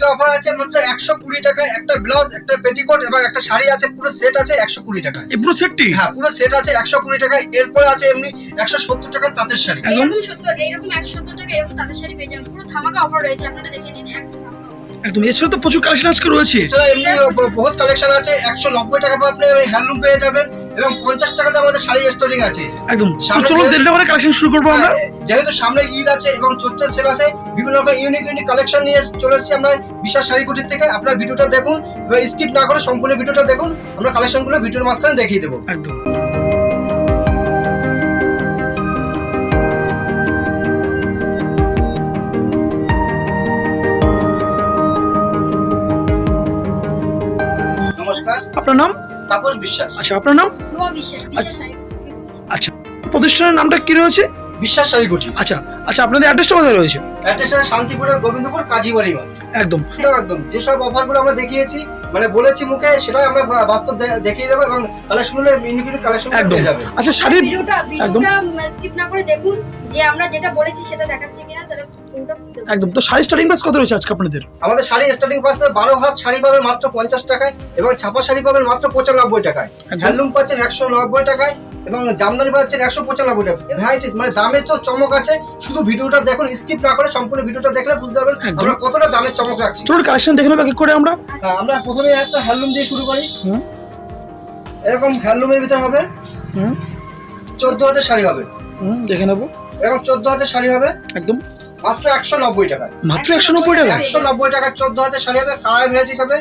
আজকে অফার আছে মাত্র একশো কুড়ি টাকায় একটা ব্লাউজ একটা পেটিকোট এবং একটা শাড়ি আছে পুরো সেট আছে একশো কুড়ি টাকায়। এই পুরো সেটটি হ্যাঁ পুরো সেট আছে একশো কুড়ি টাকায়। এরপরে আছে এমনি একশো সত্তর টাকার তাঁতের শাড়ি। এরকম সত্তর এইরকম একশো সত্তর টাকা এরকম তাদের শাড়ি পেয়ে যাবেন। পুরো ধামাকা অফার রয়েছে আপনারা দেখে নিন একদম একদম। এছাড়া তো প্রচুর কালেকশন আজকে রয়েছে। এছাড়া এমনি বহুত কালেকশন আছে একশো নব্বই টাকা পর আপনি হ্যান্ডলুম পেয়ে যাবেন। এবং পঞ্চাশ টাকাতে আমাদের শাড়ি স্টোরিং আছে। একদম। তো সামনে চলো করে কালেকশন শুরু করব আমরা। হ্যাঁ, যেহেতু সামনে ঈদ আছে এবং চৈত্র সেল আছে বিভিন্ন রকম ইউনিক ইউনিক কালেকশন নিয়ে চলে এসেছি আমরা বিশাল শাড়ি কুটির থেকে। আপনার ভিডিওটা দেখুন এবং স্কিপ না করে সম্পূর্ণ ভিডিওটা দেখুন আমরা কালেকশনগুলো ভিডিওর মাঝখানে দেখিয়ে দেবো। একদম। নমস্কার। আপনার নাম? তাপস বিশ্বাস। আচ্ছা আপনার নাম? বিশ্বাস বলছি। আচ্ছা প্রতিষ্ঠানের নামটা কি রয়েছে? বিশ্বাস শাড়ি কুটি আচ্ছা আচ্ছা আপনাদের অ্যাড্রেসটা কোথায় রয়েছে? অ্যাড্রেস হচ্ছে শান্তিপুরের গোবিন্দপুর কাজীবাড়ি একদম। একদম যেসব অফারগুলো আমরা দেখিয়েছি মানে বলেছি মুখে সেটাই আমরা বাস্তব দেখিয়ে দেবো এবং কালেকশনগুলো ইউনিক ইউনিক কালেকশন একদম। যাবে আচ্ছা শাড়ির একদম। স্কিপ না করে দেখুন যে আমরা যেটা বলেছি সেটা দেখাচ্ছি কিনা তাহলে। একদম। তো শাড়ি স্টার্টিং প্রাইস কত রয়েছে আজকে আপনাদের? আমাদের শাড়ি স্টার্টিং প্রাইস বারো হাত শাড়ি পাবেন মাত্র পঞ্চাশ টাকায় এবং ছাপা শাড়ি পাবেন মাত্র পঁচানব্বই টাকায়। হ্যান্ডলুম পাচ্ছেন একশো নব্বই টাকায়। এবং জামদানি পাচ্ছেন একশো পঁচানব্বই টাকা। ভ্যারাইটিস মানে দামে তো চমক আছে শুধু ভিডিওটা দেখুন স্কিপ না করে সম্পূর্ণ ভিডিওটা দেখলে বুঝতে পারবেন আমরা কতটা দামের চমক রাখছি। চলুন কালেকশন দেখে নেব এক করে আমরা। হ্যাঁ, আমরা প্রথমে একটা হ্যান্ডলুম দিয়ে শুরু করি। হুম। এরকম হ্যান্ডলুমের ভিতর হবে হুম। চোদ্দ হাতের শাড়ি হবে। হুম দেখে নেব। এরকম চোদ্দ হাতের শাড়ি হবে। একদম। মাত্র একশো নব্বই টাকা মাত্র একশো নব্বই টাকা একশো নব্বই টাকা চোদ্দ হাতের শাড়ি হবে কালার ভ্যারাইটিস হবে।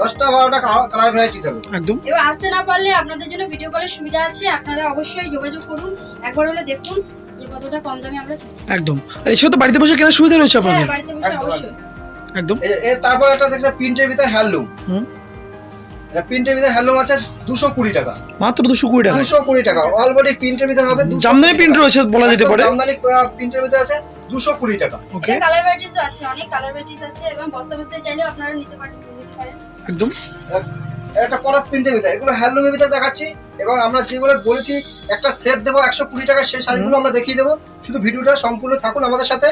দশটা বারোটা কালার ভ্যারাইটিস হবে একদম। এবার আসতে না পারলে আপনাদের জন্য ভিডিও কলের সুবিধা আছে আপনারা অবশ্যই যোগাযোগ করুন। একবার হলে দেখুন যে কতটা কম দামে আমরা একদম। আর এছাড়া তো বাড়িতে বসে কেনার সুবিধা রয়েছে হ্যাঁ আপনাদের? বাড়িতে বসে অবশ্যই। একদম। এর তারপর একটা দেখছে প্রিন্টের ভিতরে হ্যান্ডলুম হুম। এটা প্রিন্টের ভিতরে হ্যান্ডলুম আছে দুশো কুড়ি টাকা। মাত্র দুশো কুড়ি টাকা দুশো কুড়ি টাকা। অলরেডি প্রিন্টের ভিতরে হবে 220 জামদানি প্রিন্ট রয়েছে বলা যেতে পারে। জামদানি প্রিন্টের ভিতরে আছে দুশো কুড়ি টাকা। ওকে কালার ভ্যারাইটিস আছে অনেক কালার ভ্যারাইটিস আছে এবং বস্তা বস্তায় চাইলেও আপনারা নিতে পারেন। একদম। একটা করাত প্রিন্টের ভিতরে এগুলো হ্যান্ডলুমের ভিতরে দেখাচ্ছি এবং আমরা যেগুলো বলেছি একটা সেট দেবো একশো কুড়ি টাকা সেই শাড়িগুলো আমরা দেখিয়ে দেবো। শুধু ভিডিওটা সম্পূর্ণ থাকুন আমাদের সাথে।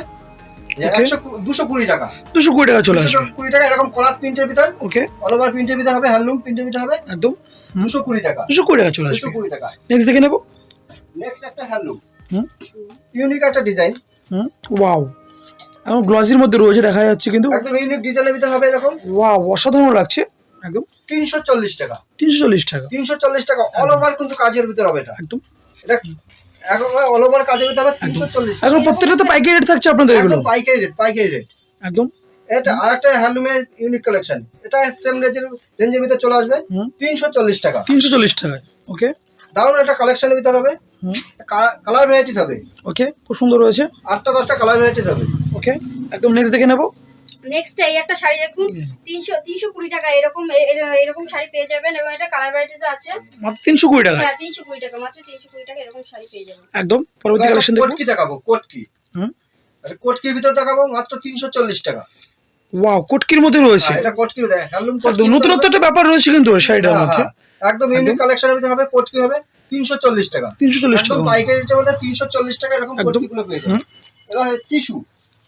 দুশো কুড়ি টাকা। দুশো কুড়ি টাকা চলে আসবে। কুড়ি টাকা এরকম করাত প্রিন্টের ভিতর। ওকে অল ওভার প্রিন্টের ভিতরে হবে হ্যান্ডলুম প্রিন্টের ভিতরে হবে। একদম। দুশো কুড়ি টাকা। দুশো কুড়ি টাকা চলে দুশো কুড়ি টাকা। নেক্সট দেখে নেব। নেক্সট একটা হ্যান্ডলুম। হুম। ইউনিক একটা ডিজাইন হুম। ওয়াও এখন গ্লসির মধ্যে রয়েছে দেখা যাচ্ছে কিন্তু একদম ইউনিক ডিজাইনের ভিতরে হবে এরকম। ওয়াও অসাধারণ লাগছে একদম। তিনশো চল্লিশ টাকা। তিনশো চল্লিশ টাকা। তিনশো চল্লিশ টাকা অল ওভার কিন্তু কাজের ভিতরে হবে এটা। একদম। এটা একবার অল ওভার কাজের ভিতরে হবে তিনশো চল্লিশ এখন প্রত্যেকটা তো পাইকারি রেট থাকছে আপনাদের এগুলো। পাইকারি রেট পাইকারি রেট একদম। এটা আরেকটা হ্যান্ডলুমের ইউনিক কালেকশন এটা সেম রেঞ্জের রেঞ্জের ভিতরে চলে আসবে। তিনশো চল্লিশ টাকা। তিনশো চল্লিশ টাকায় ওকে। দারুণ একটা কালেকশনের ভিতরে হবে। হুম। কালার ভ্যারাইটিস হবে। ওকে খুব সুন্দর রয়েছে। আটটা দশটা কালার ভ্যারাইটিস হবে। ওকে একদম নেক্সট দেখে নেব। নেক্সট এই একটা শাড়ি দেখুন তিনশো তিনশো কুড়ি টাকা এরকম এরকম শাড়ি পেয়ে যাবেন এবং এটা কালার ভ্যারাইটিস আছে। মাত্র তিনশো কুড়ি টাকা হ্যাঁ তিনশো কুড়ি টাকা মাত্র তিনশো কুড়ি টাকা এরকম শাড়ি পেয়ে যাবেন। একদম পরবর্তী কালেকশন দেখব কি দেখাবো? কোট কি? হুম? কোট কির ভিতরে দেখাবো? মাত্র তিনশো চল্লিশ টাকা। ওয়াও কোটকির মধ্যে রয়েছে? হ্যাঁ, এটা কোট কি? হ্যান্ডলুম একদম নতুনত্ব একটা ব্যাপার রয়েছে কিন্তু শাড়িটার মধ্যে। একদম ইউনিক কালেকশনের ভিতরে হবে কোট কি হবে? তিনশো চল্লিশ টাকা। তিনশো চল্লিশ টাকা। পাইকারি রেটের মধ্যে তিনশো চল্লিশ টাকা এরকম। কোটকিগুলো পেয়ে যাবেন। এবার টিস্যু।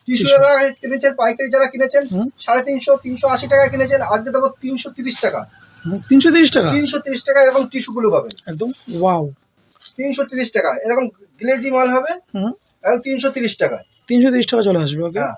Tissue Tissue। কিনেছেন পাইকারি যারা কিনেছেন। সাড়ে তিনশো তিনশো আশি টাকা কিনেছেন আজকে দেবো তিনশো তিরিশ টাকা। তিনশো তিরিশ টাকা? তিনশো তিরিশ টাকা এরকম টিস্যু গুলো পাবেন। একদম ওয়াও। তিনশো তিরিশ টাকা এরকম গ্লেজি মাল হবে তিনশো তিরিশ টাকা তিনশো তিরিশ টাকা চলে আসবে ওকে? হ্যাঁ।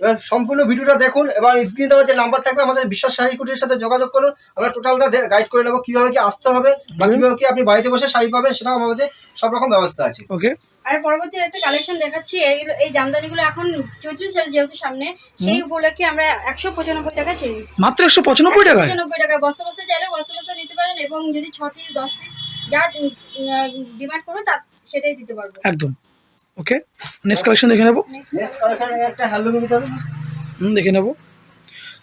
এবার সম্পূর্ণ ভিডিওটা দেখুন এবার স্ক্রিনে দেওয়া যে নাম্বার থাকবে আমাদের বিশ্বাস শাড়ি কুটির সাথে যোগাযোগ করুন। আমরা টোটালটা গাইড করে নেব কীভাবে কি আসতে হবে বা কীভাবে কি আপনি বাড়িতে বসে শাড়ি পাবেন সেটা আমাদের সব রকম ব্যবস্থা আছে। ওকে। আর পরবর্তী একটা কালেকশন দেখাচ্ছি এইগুলো এই জামদানিগুলো এখন চৈত্র সেল যেহেতু সামনে সেই উপলক্ষে আমরা একশো পঁচানব্বই টাকা ছেড়ে দিচ্ছি মাত্র একশো পঁচানব্বই টাকায়? পঁচানব্বই টাকা বস্তা বস্তা চাইলে বস্তা বস্তা নিতে পারেন এবং যদি ছ পিস দশ পিস যা ডিমান্ড করবে তা সেটাই দিতে পারব। একদম। ওকে নেক্সট কালেকশন দেখে নেব। হুম দেখে নেব।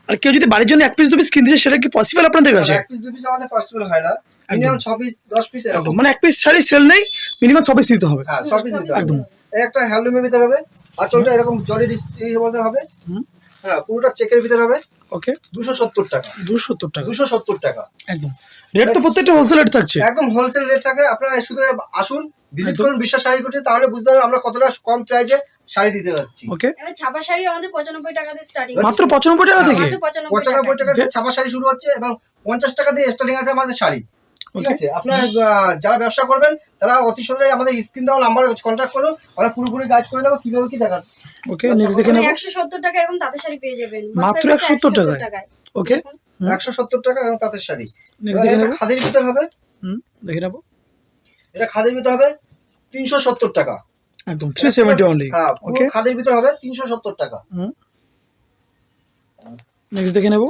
আর কেউ যদি বাড়ির জন্য এক পিস দু পিস কিনতে সেটা কি পসিবল আপনাদের কাছে? এক পিস দু পিস আমাদের পসিবল হয় না। মিনিমাম পিস দশ পিস এরকম। মানে এক পিস শাড়ি সেল নেই মিনিমাম ছ পিস নিতে হবে। হ্যাঁ ছ পিস নিতে একদম। হবে একটা হ্যান্ডলুমের ভিতরে হবে আঁচলটা এরকম জরি ডিস্ট্রিক্টের হবে। হুম। হ্যাঁ পুরোটা চেকের ভিতরে হবে। ওকে দুশো সত্তর টাকা। দুশো সত্তর টাকা। দুশো সত্তর টাকা। একদম। রেট তো প্রত্যেকটা হোলসেল রেট থাকছে। একদম হোলসেল রেট থাকে। আপনারা শুধু আসুন ভিজিট করুন বিশ্বাস শাড়ি কুটি তাহলে বুঝতে পারবেন আমরা কতটা কম প্রাইসে শাড়ি দিতে যাচ্ছি ওকে এবার ছাপা শাড়ি আমাদের পঁচানব্বই টাকাতে স্টার্টিং মাত্র পঁচানব্বই টাকা থেকে? মাত্র পঁচানব্বই টাকা। পঁচানব্বই দিয়ে ছাপা শাড়ি শুরু হচ্ছে এবং পঞ্চাশ টাকা দিয়ে স্টার্টিং আছে আমাদের শাড়ি। ঠিক আছে? আপনারা যারা ব্যবসা করবেন তারা অতি সত্তরে আমাদের স্ক্রিন দেওয়া নাম্বার কন্ট্যাক্ট করুন। আমরা পুরোপুরি গাইড করে দেবো কীভাবে কি দেখা ওকে নেক্সট দেখে নেব। একশো সত্তর টাকা এরকম তাঁতের শাড়ি পেয়ে যাবেন। মাত্র বস্তায় বস্তায় 170 টাকায়? ওকে হুম। একশো সত্তর টাকা এবং তাঁতের শাড়ি। নেক্সট দেখে নেব। খাদির ভিতর হবে? হুম দেখে নেব। এটা খাদির ভিতর হবে তিনশো সত্তর টাকা। একদম থ্রি সেভেন্টি অনলি হ্যাঁ ওকে খাদির ভিতর হবে তিনশো সত্তর টাকা। হুম। নেক্সট দেখে নেব।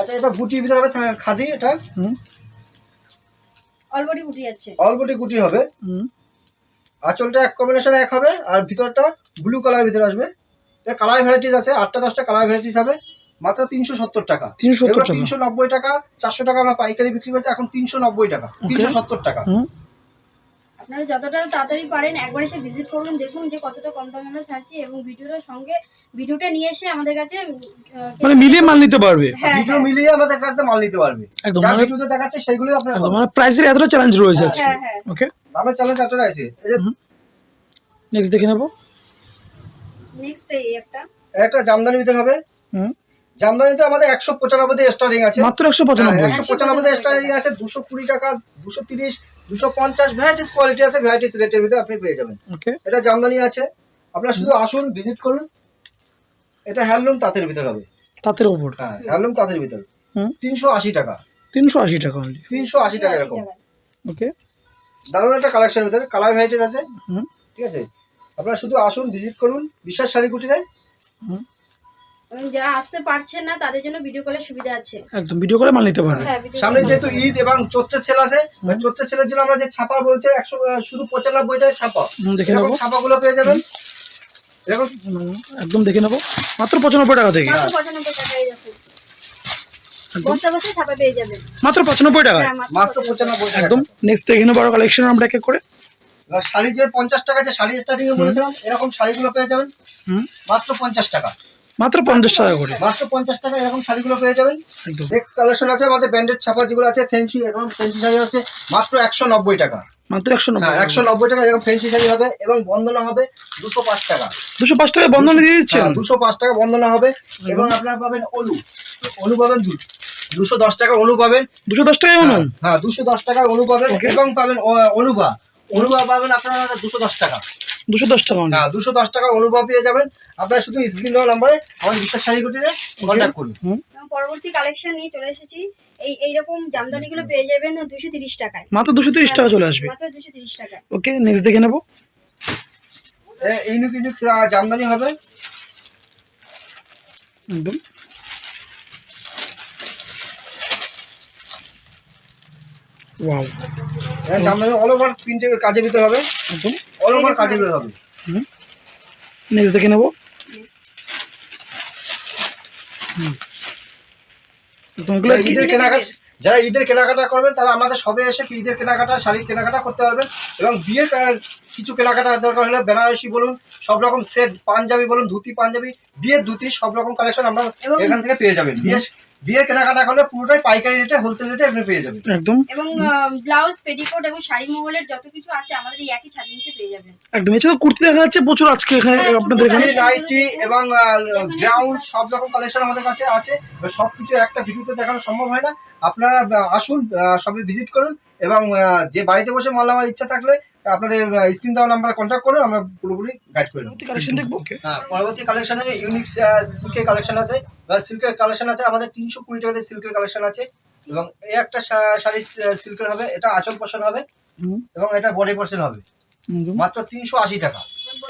এটা এটা গুটির ভিতর হবে খাদি এটা। হুম। অলরেডি উঠে যাচ্ছে অলবটি গুটি হবে। হুম। আঁচলটা এক কম্বিনেশন এক হবে আর ভিতরটা ব্লু কালার ভিতরে আসবে। এটা কালার ভ্যারাইটিস আছে আটটা দশটা কালার ভ্যারাইটিস হবে মাত্র তিনশো সত্তর টাকা। তিনশো তিনশো নব্বই টাকা চারশো টাকা আমরা পাইকারি বিক্রি করছি এখন তিনশো নব্বই টাকা তিনশো সত্তর টাকা। আপনারা যতটা তাড়াতাড়ি পারেন একবার এসে ভিজিট করুন দেখুন যে কতটা কম দামে আমরা ছাড়ছি এবং ভিডিওটার সঙ্গে ভিডিওটা নিয়ে এসে আমাদের কাছে মানে মিলিয়ে মাল নিতে পারবে। হ্যাঁ ভিডিও হ্যাঁ মিলিয়ে আমাদের কাছে মাল নিতে পারবে। একদম, যা মানে- ভিডিওতে দেখাচ্ছে সেগুলোই আপনার মানে প্রাইসের এতটা চ্যালেঞ্জ রয়েছে আজকে। হ্যাঁ হ্যাঁ। ওকে আমার চ্যালেঞ্জ একটা আছে। নেক্সট দেখে নেব। নেক্সট এই একটা। একটা জামদানি ভিতর হবে। হুম। জামদানিতে আমাদের একশো পঁচানব্বই দিয়ে স্টার্টিং আছে। মাত্র একশো পঁচানব্বই। একশো পঁচানব্বই দিয়ে স্টার্টিং আছে দুশো কুড়ি টাকা দুশো তিরিশ দুশো পঞ্চাশ ভ্যারাইটিস কোয়ালিটি আছে ভ্যারাইটিস রেটের ভিতরে আপনি পেয়ে যাবেন। ওকে এটা জামদানি আছে। আপনারা শুধু আসুন ভিজিট করুন। এটা হ্যান্ডলুম তাঁতের ভিতর হবে। তাঁতের ওপর হ্যাঁ হ্যান্ডলুম তাঁতের ভিতর। হুম। তিনশো আশি টাকা। তিনশো আশি টাকা তিনশো আশি টাকা এরকম। ওকে দারুণ একটা কালেকশন ভিতরে কালার ভ্যারাইটিস আছে। ঠিক আছে? আপনারা শুধু আসুন ভিজিট করুন বিশ্বাস শাড়ি কুটিরে হুম। যারা আসতে পারছেন না তাদের জন্য ভিডিও কলের সুবিধা আছে। একদম ভিডিও করে মাল নিতে পারবে। হ্যাঁ সামনে যেহেতু ঈদ এবং চৈত্রের সেল আছে চৈত্রের সেলের জন্য আমরা যে ছাপা বলছে একশো শুধু পঁচানব্বই টাকা ছাপা দেখে এরকম নেব। ছাপাগুলো পেয়ে যাবেন। এরকম একদম দেখে নেব। মাত্র পঁচানব্বই টাকা থেকে। পঁচানব্বই টাকায় যাচ্ছে বস্তা বস্তা ছাপা পেয়ে যাবেন। মাত্র পঁচানব্বই টাকা হ্যাঁ মাত্র পঁচানব্বই টাকা। একদম। নেক্সট দেখে নেব আরও কালেকশন আমরা এক এক করে। শাড়ি যে পঞ্চাশ টাকা যে শাড়ি স্টার্টিং এ বলেছিলাম এরকম শাড়িগুলো পেয়ে যাবেন। হুম। মাত্র পঞ্চাশ টাকা। মাত্র পঞ্চাশ টাকা করে। মাত্র পঞ্চাশ টাকা এরকম শাড়িগুলো পেয়ে যাবেন। নেক্সট কালেকশন আছে আমাদের ব্যান্ডেড ছাপা যেগুলো আছে ফেন্সি এরকম ফেন্সি শাড়ি হচ্ছে মাত্র একশো নব্বই টাকা। মাত্র একশো হ্যাঁ নব্বই একশো নব্বই টাকা এরকম ফেন্সি শাড়ি হবে এবং বন্দনা হবে দুশো পাঁচ টাকা। দুশো পাঁচ টাকা বন্ধন দিয়ে দিচ্ছেন? দুশো পাঁচ টাকা বন্দনা হবে এবং আপনারা পাবেন অনু। অনু পাবেন দুশো দশ টাকা অনু পাবেন। দুশো দশ টাকায় অনু? হ্যাঁ দুশো দশ টাকা অনু পাবেন। এবং পাবেন অ- অনুভা। অনুভা পাবেন আপনারা দুশো দশ টাকা। দুশো দশ টাকা হ্যাঁ দুশো দশ টাকা অনুভব পেয়ে যাবেন। আপনারা শুধু স্ক্রিন দেওয়া নাম্বারে আমাদের বিশ্বাস শাড়ি কুটিরে কন্ট্যাক্ট করুন। হুম। এবং পরবর্তী কালেকশন নিয়ে চলে এসেছি। এই এইরকম জামদানিগুলো পেয়ে যাবেন দুশো তিরিশ টাকায়। মাত্র দুশো তিরিশ টাকা চলে আসবে। মাত্র দুশো তিরিশ টাকায়। ওকে নেক্সট দেখে নেব। এ- ইউনিক ইউনিক আহ, জামদানি হবে। একদম। ওয়াও এ, জামদানি অল ওভার প্রিন্টের কাজে ভিতরে হবে। একদম। অল ওভার কাজে ভিতরে হবে। হুম। নেক্সট দেখে নেব। হুম। ঈদের কেনাকাটা যারা ঈদের কেনাকাটা করবেন তারা আমাদের সবে এসে কি ঈদের কেনাকাটা শাড়ির কেনাকাটা করতে পারবেন এবং বিয়ের কিছু কেনাকাটা দরকার হলে বেনারসি বলুন সব রকম সেট পাঞ্জাবি বলুন ধুতি পাঞ্জাবি বিয়ের ধুতি সব রকম কালেকশন আমরা এখান থেকে পেয়ে যাবেন। বিয়ের বিয়ের কেনাকাটা করলে পুরোটাই পাইকারি রেটে হোলসেল রেটে আপনি পেয়ে যাবেন। একদম। এবং ব্লাউজ পেটিকোট এবং শাড়ি মহলের যত কিছু আছে আমাদের এই একই ছাদের নিচে পেয়ে যাবেন। একদম। এছাড়া কুর্তি দেখা যাচ্ছে প্রচুর আজকে এখানে হ্যাঁ, আপনাদের এখানে। নাইটি এবং গ্রাউন্ড সব রকম কালেকশন আমাদের কাছে আছে। এবার সবকিছু একটা ভিডিওতে দেখানো সম্ভব হয় না। আপনারা আসুন সবাই ভিজিট করুন এবং যে বাড়িতে বসে মাল নেওয়ার ইচ্ছা থাকলে আপনাদের স্ক্রিন দেওয়া নাম্বারে কন্ট্যাক্ট করুন আমরা পুরোপুরি গাইড করে দেবো কালেকশন দেখব হ্যাঁ পরবর্তী কালেকশনে ইউনিক সিল্কের কালেকশন আছে। বা সিল্কের কালেকশন আছে আমাদের তিনশো কুড়ি টাকাতে সিল্কের কালেকশন আছে। এবং এই একটা শাড়ি সিল্কের হবে এটা আঁচল পোর্শন হবে এবং এটা বডি পোর্শন হবে। মাত্র তিনশো আশি টাকা।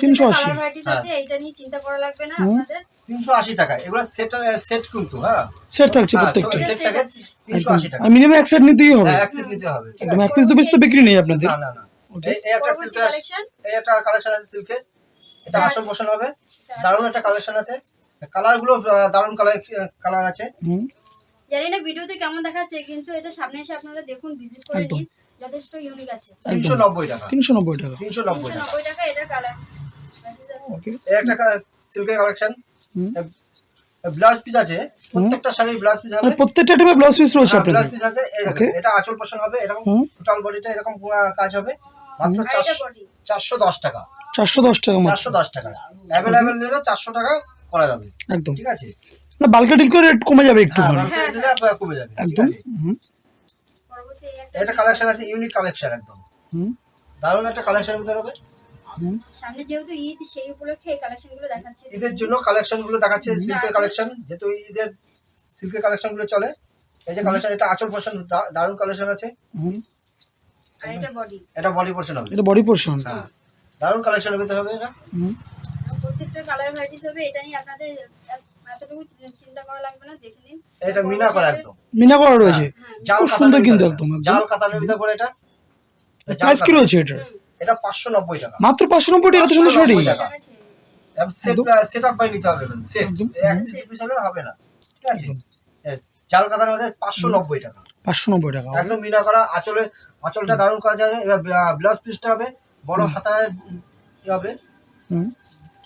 380 কালার ভ্যারাইটিস হ্যাঁ। আছে এইটা নিয়ে চিন্তা করা লাগবে না। আপনাদের। তিনশো আশি টাকা। এগুলো সেট সেট কিন্তু হ্যাঁ। সেট থাকছে হ্যাঁ, প্রত্যেকটা। তিনশো আশি আর মিনিমাম এক সেট নিতেই হবে। হ্যাঁ এক সেট নিতে হবে। একদম। এক পিস দু পিস তো বিক্রি নেই আপনাদের। না না। এই এই একটা সিল্কের এই একটা কালেকশন আছে সিল্কের এটা এটা আসল আছে। হবে। দারুণ একটা কালেকশন আছে। কালারগুলো দারুণ কালার কালার আছে। জানি না ভিডিওতে কেমন দেখাচ্ছে কিন্তু এটা সামনে এসে আপনারা দেখুন ভিজিট করে নিন। যথেষ্ট ইউনিক আছে। তিনশো নব্বই টাকা। তিনশো নব্বই টাকা। তিনশো নব্বই তিনশো টাকা নব্বই টাকা এটার কালার ওকে একটা সিল্কের কালেকশন ব্লাউজ পিস আছে। প্রত্যেকটা শাড়ির ব্লাউজ পিস হবে। মানে প্রত্যেকটা টাইপের ব্লাউজ পিস রয়েছে ব্লাউজ পিস আছে. এটা আঁচল পোষণ হবে। এরকম। টোটাল বডিটা এরকম কাজ হবে। মাত্র চারশো দশ টাকা। চারশো দশ টাকা চারশো দশ টাকা। অ্যাভেলেবেল নিলে চারশো টাকা করা যাবে। একদম। ঠিক আছে? না বাল্কে ডিল করে রেট কমে যাবে একটু হ্যাঁ কমে যাবে। একদম। এটা কালেকশন আছে ইউনিক কালেকশন একদম। হুম। দারুণ একটা কালেকশন ভিতরে হবে। সামনে যেহেতু ঈদ সেই উপলক্ষে এই কালেকশনগুলো দেখাচ্ছি। ঈদের জন্য কালেকশনগুলো দেখাচ্ছে সিল্কের। কালেকশন যেহেতু ঈদের সিল্কের কালেকশনগুলো চলে এই যে কালেকশন এটা আচল পোর্শন দারুণ কালেকশন আছে। হুম। আর এটা বডি এটা বডি পোর্শন হবে। এটা বডি পোর্শন হ্যাঁ দারুণ কালেকশনের ভিতরে হবে এটা? প্রত্যেকটা কালার ভ্যারাইটিস হবে এটা নিয়ে আপনাদের এত- এতটুকু চিন্তা করা লাগবে না দেখে নিন। এটা মিনা করা একদম। মিনা করা রয়েছে। হ্যাঁ খুব সুন্দর কিন্তু একদম, একদম। জাল কাতানের ভিতরে পড়ে এটা। প্রাইস কি রয়েছে এটা এটা পাঁচশো নব্বই টাকা। মাত্র পাঁচশো নব্বই টাকা এত সুন্দর শাড়ি 590 টাকা। টাকা ছেড়ে সেট আপ বাই নিতে হবে সেট এক সেট হিসাবে হবে না। ঠিক আছে? মধ্যে নব্বই টাকা। পাঁচশো নব্বই টাকা একদম মিনা করা আঁচলে আঁচলটা দারুণ করা যাবে এবার ব্লাউজ পিসটা হবে বড় হাতায় ই হবে। হুম।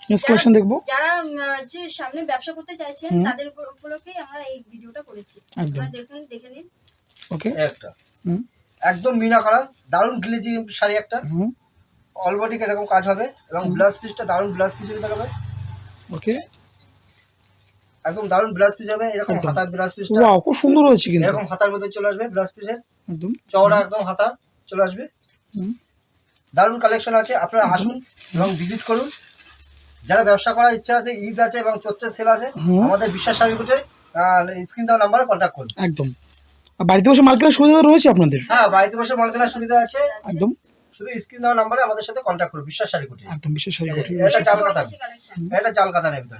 নেক্সট কালেকশন দেখব? যারা যে সামনে ব্যবসা করতে চাইছেন তাদের উপর- উপলক্ষেই আমরা এই ভিডিওটা করেছি। একদম। আপনারা দেখুন দেখে নিন। ওকে। একটা। হুম। একদম মিনা করা দারুণ গ্লেজি শাড়ি একটা। হুম। অলবডি এরকম কাজ হবে এবং ব্লাউজ পিসটা দারুণ ব্লাউজ পিস হবে। ওকে। একদম দারুণ পিস হবে এরকম পিসটা। ওয়াও খুব সুন্দর হয়েছে কিন্তু। এরকম হাতার মধ্যে চলে আসবে পিসের একদম। চওড়া একদম হাতা চলে আসবে। দারুণ কালেকশন আছে আপনারা আসুন এবং ভিজিট করুন। যারা ব্যবসা করার ইচ্ছা আছে ঈদ আছে এবং চৈত্রের সেল আছে আমাদের বিশ্বাস সার্টিফিকেটে স্ক্রিন দেওয়া নাম্বারে কন্ট্যাক্ট করুন। একদম। আর বাড়িতে বসে মাল কেনার সুবিধা রয়েছে আপনাদের? হ্যাঁ বাড়িতে বসে মাল কেনার সুবিধা আছে। একদম। শুধু স্ক্রিন দেওয়া নাম্বারে আমাদের সাথে কন্ট্যাক্ট করুন বিশ্বাস সার্টিফিকেটে একদম বিশেষ শাড়ি এটা জাল এটা জাল কাতানের ভিতরে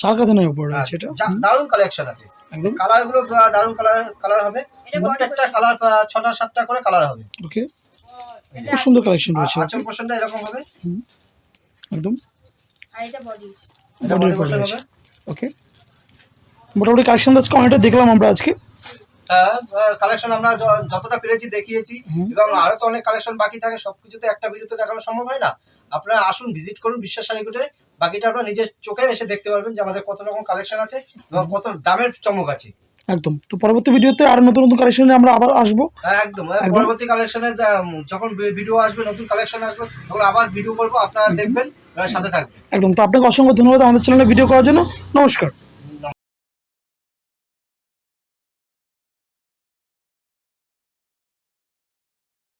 এটা। চার কাছানের উপর রয়েছে এটা? যা- দারুণ কালেকশন আছে। একদম। কালারগুলো দারুণ কালার কালার হবে। এটা প্রত্যেকটা কালার ছটা সাতটা করে কালার হবে। ওকে খুব সুন্দর কালেকশন রয়েছে। আঁচল পোর্শনটা এরকম হবে। একদম। আর এটা বডি এটা রয়েছে হবে। ওকে মোটামুটি কালেকশন আজকে অনেকটা দেখলাম আমরা আজকে। কালেকশন আমরা যতটা পেরেছি দেখিয়েছি। হুম। এবং আরও তো অনেক কালেকশন বাকি থাকে। সবকিছু তো একটা ভিডিওতে দেখানো সম্ভব হয় না। আপনারা আসুন ভিজিট করুন বিশ্বাস সারিকুটে বাকিটা আপনার নিজের চোখে এসে দেখতে পারবেন যে আমাদের কত রকম কালেকশন আছে এবং কত দামের চমক আছে। একদম। তো পরবর্তী ভিডিওতে আর নতুন নতুন কালেকশনে আমরা আবার আসব। একদম। একদম। পরবর্তী কালেকশনে যখন ভিডিও আসবে নতুন কালেকশন আসবে তখন আবার ভিডিও করব আপনারা দেখবেন সাথে থাকবেন। একদম। তো আপনাকে অসংখ্য ধন্যবাদ আমাদের চ্যানেলে ভিডিও করার জন্য। নমস্কার।